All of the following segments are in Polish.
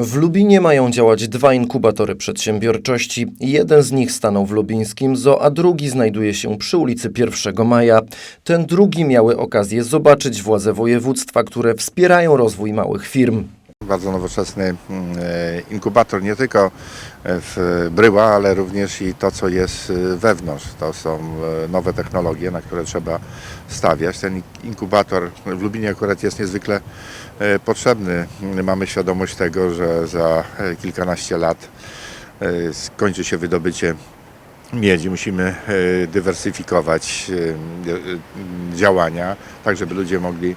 W Lubinie mają działać dwa inkubatory przedsiębiorczości. Jeden z nich stanął w lubińskim zoo, a drugi znajduje się przy ulicy 1 Maja. Ten drugi miały okazję zobaczyć władze województwa, które wspierają rozwój małych firm. Bardzo nowoczesny mm, e, inkubator, nie tylko e, w bryła, ale również i to, co jest e, wewnątrz. To są nowe technologie, na które trzeba stawiać. Ten inkubator w Lubinie akurat jest niezwykle potrzebny. Mamy świadomość tego, że za kilkanaście lat skończy się wydobycie miedzi. Musimy dywersyfikować działania, tak żeby ludzie mogli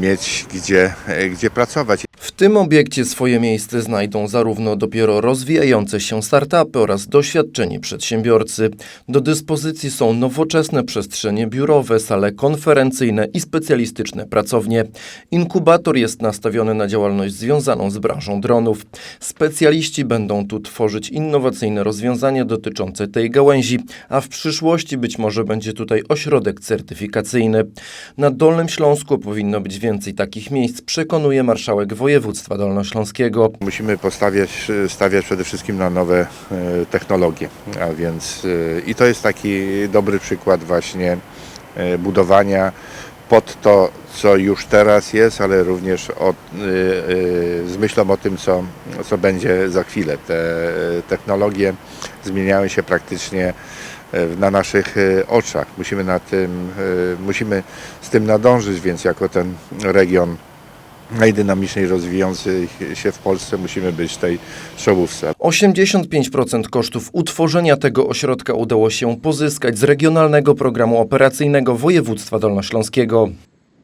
mieć gdzie, gdzie pracować. Tym obiekcie swoje miejsce znajdą zarówno dopiero rozwijające się startupy oraz doświadczeni przedsiębiorcy. Do dyspozycji są nowoczesne przestrzenie biurowe, sale konferencyjne i specjalistyczne pracownie. Inkubator jest nastawiony na działalność związaną z branżą dronów. Specjaliści będą tu tworzyć innowacyjne rozwiązania dotyczące tej gałęzi, a w przyszłości być może będzie tutaj ośrodek certyfikacyjny. Na Dolnym Śląsku powinno być więcej takich miejsc, przekonuje marszałek województwa dolnośląskiego. Musimy postawiać stawiać przede wszystkim na nowe e, technologie, a więc e, i to jest taki dobry przykład właśnie e, budowania pod to, co już teraz jest, ale również o, e, z myślą o tym, co, co będzie za chwilę. Te technologie zmieniają się praktycznie na naszych oczach. Musimy, na tym, musimy z tym nadążyć, więc jako ten region najdynamiczniej rozwijający się w Polsce musimy być w tej czołówce. 85% kosztów utworzenia tego ośrodka udało się pozyskać z regionalnego programu operacyjnego województwa dolnośląskiego.